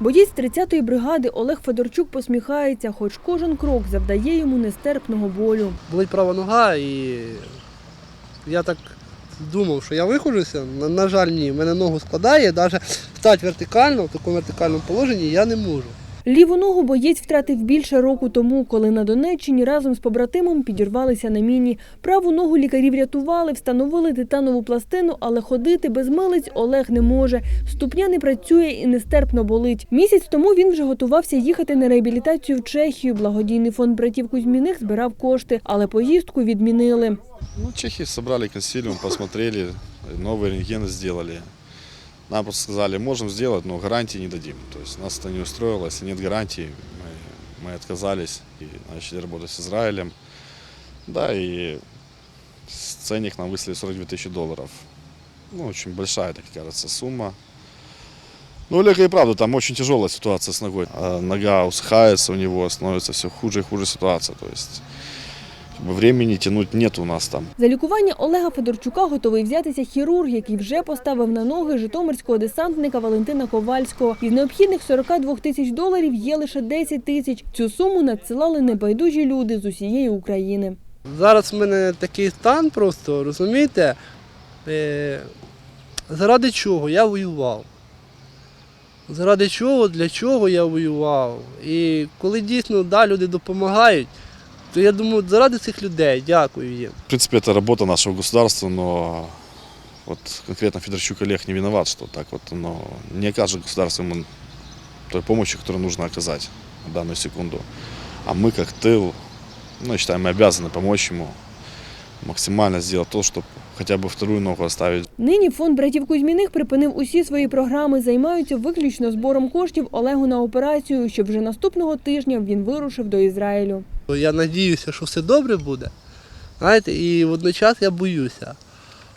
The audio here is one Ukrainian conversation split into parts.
Боєць 30-ї бригади Олег Федорчук посміхається, хоч кожен крок завдає йому нестерпного болю. болить права нога, і я так думав, що я виходжуся. На, на жаль, ні. в мене ногу складає, навіть стати вертикально, в такому вертикальному положенні я не можу. Ліву ногу боєць втратив більше року тому, коли на Донеччині разом з побратимом підірвалися на міні. Праву ногу лікарі врятували, встановили титанову пластину, але ходити без милиць Олег не може. Ступня не працює і нестерпно болить. Місяць тому він вже готувався їхати на реабілітацію в Чехію. Благодійний фонд братів Кузьміних збирав кошти, але поїздку відмінили. Ну, чехи собрали консилиум, посмотрели, новые рентгены сделали. Нам просто сказали, можем сделать, но гарантии не дадим. То есть нас это не устроило, если нет гарантии, мы, мы отказались и начали работать с Израилем. Да, и ценник нам выслали 42 тысячи долларов. Ну, очень большая, так кажется, сумма. Ну, Олега и правда, там очень тяжелая ситуация с ногой. А Нога усыхается у него, становится все хуже и хуже ситуация. То есть времени тянуть нет у нас там. За лікування Олега Федорчука готовий взятися хірург, який вже поставив на ноги житомирського десантника Валентина Ковальського. Із необхідних 42 тисяч доларів є лише 10 тисяч. Цю суму надсилали небайдужі люди з усієї України. Зараз в мене такий стан просто, розумієте? Е, заради чого я воював? Заради чого, для чого я воював? І коли дійсно да, люди допомагають, то я думаю, заради цих людей, дякую їм. В принципе, это работа нашего государства, но вот конкретно Федорчук Олег не виноват, что так вот, но не окажет государство ему той помощи, которую нужно оказать в данную секунду. А мы как тыл, ну, я считаю, мы обязаны помочь ему максимально сделать то, чтобы хотя бы вторую ногу оставить Нині фонд братів Кузьміних припинив усі свої програми, займаються виключно збором коштів Олегу на операцію, щоб вже наступного тижня він вирушив до Ізраїлю. Я надіюся, що все добре буде. Знаєте, і водночас я боюся.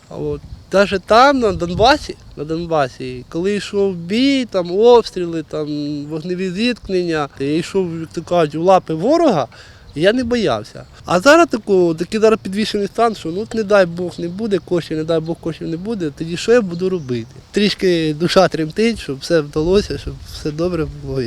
От, навіть там, на Донбасі, на Донбасі, коли йшов бій, там обстріли, там вогневі зіткнення, я йшов, як кажуть, у лапи ворога, я не боявся. А зараз тако, такий зараз підвішений стан, що ну не дай Бог не буде коштів, не дай Бог коштів не буде, тоді що я буду робити? Трішки душа тремтить, щоб все вдалося, щоб все добре було.